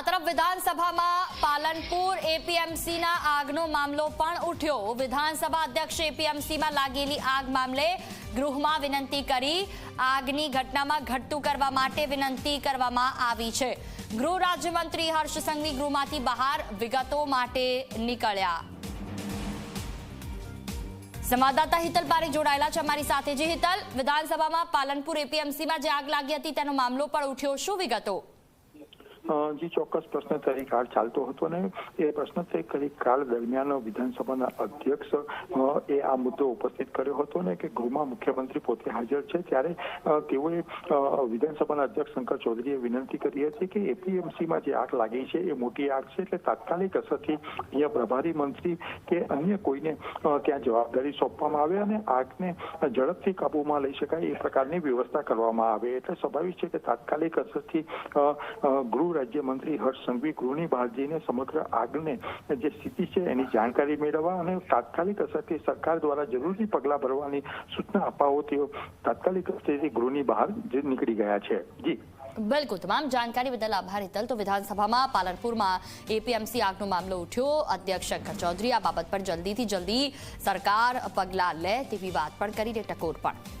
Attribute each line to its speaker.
Speaker 1: આ તરફ વિધાનસભામાં પાલનપુર એપીએમસીના આગનો મામલો પણ ઉઠ્યો. વિધાનસભા અધ્યક્ષ એપીએમસીમાં લાગેલી આગ મામલે ગૃહમાં વિનંતી કરી. આગની ઘટનામાં ઘટતું કરવા માટે વિનંતી કરવામાં આવી છે. ગૃહ રાજ્યમંત્રી હર્ષ સંઘવી ગૃહમાંથી બહાર વિગતો માટે નીકળ્યા. સંવાદદાતા હિતલ પારે જોડાયેલા છે અમારી સાથે. જે હિતલ, વિધાનસભામાં પાલનપુર એપીએમસીમાં જે આગ લાગી હતી તેનો મામલો પણ ઉઠ્યો. શું વિગતો?
Speaker 2: જે ચોક્કસ પ્રશ્ન તરીકે કાળ ચાલતો હતો ને, એ પ્રશ્ન તરીકે કાળ દરમિયાન વિધાનસભાના અધ્યક્ષ એ આ મુદ્દો ઉપસ્થિત કર્યો હતો ને કે ગૃહમાં મુખ્યમંત્રી પોતે હાજર છે, ત્યારે તેઓએ વિધાનસભાના અધ્યક્ષ શંકર ચૌધરીએ વિનંતી કરી હતી કે એપીએમસીમાં જે આગ લાગી છે, એ મોટી આગ છે, એટલે તાત્કાલિક અસરથી અહીંયા પ્રભારી મંત્રી કે અન્ય કોઈને ત્યાં જવાબદારી સોંપવામાં આવે અને આગને ઝડપથી કાબૂમાં લઈ શકાય એ પ્રકારની વ્યવસ્થા કરવામાં આવે. એટલે સ્વાભાવિક છે કે તાત્કાલિક અસરથી ગૃહ રાજ્યમંત્રી હર્ષ સંઘવી, ગૃહની બહાર સમગ્ર આગને જે સ્થિતિ છે એની જાણકારી મેળવવા અને તાત્કાલિક અસરથી સરકાર દ્વારા જરૂરી પગલાં ભરવાની સૂચના અપાવો તેઓ તાત્કાલિક અસરથી ગૃહની બહાર નીકળી ગયા છે. જી.
Speaker 1: બિલકુલ, તમામ જાણકારી બદલ આભાર હિતલ તો વિધાનસભામાં પાલનપુરમાં એપીએમસી આગનો મામલો ઉઠ્યો. અધ્યક્ષ શંકર ચૌધરી આ બાબત પર જલ્દીથી જલ્દી સરકાર પગલાં લે તેવી વાત પણ કરીને ટકોર પણ.